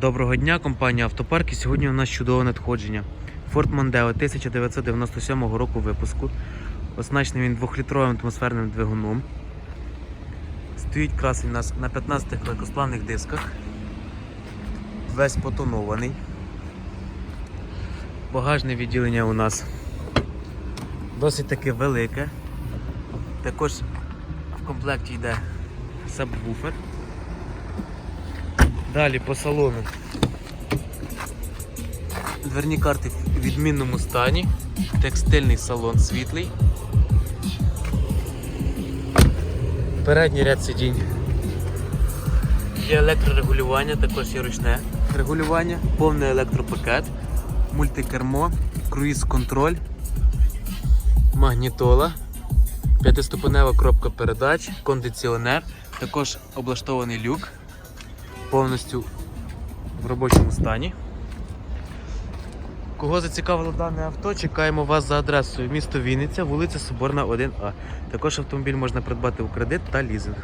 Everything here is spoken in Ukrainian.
Доброго дня, компанія Автопарк. І сьогодні у нас чудове надходження. Ford Mondeo 1997 року випуску. Оснащений він 2-літровим атмосферним двигуном. Стоїть красень у нас на 15 легкосплавних дисках. Весь потонований. Багажне відділення у нас досить таки велике. Також в комплекті йде сабвуфер. Далі по салону. Дверні карти в відмінному стані. Текстильний салон світлий. Передній ряд сидінь. Є електрорегулювання, також є ручне регулювання, повний електропакет, мультикермо, круїз-контроль, магнітола, п'ятиступенева коробка передач, кондиціонер, також облаштований люк повністю в робочому стані. Кого зацікавило дане авто, чекаємо вас за адресою місто Вінниця, вулиця Соборна 1А. Також автомобіль можна придбати у кредит та лізинг.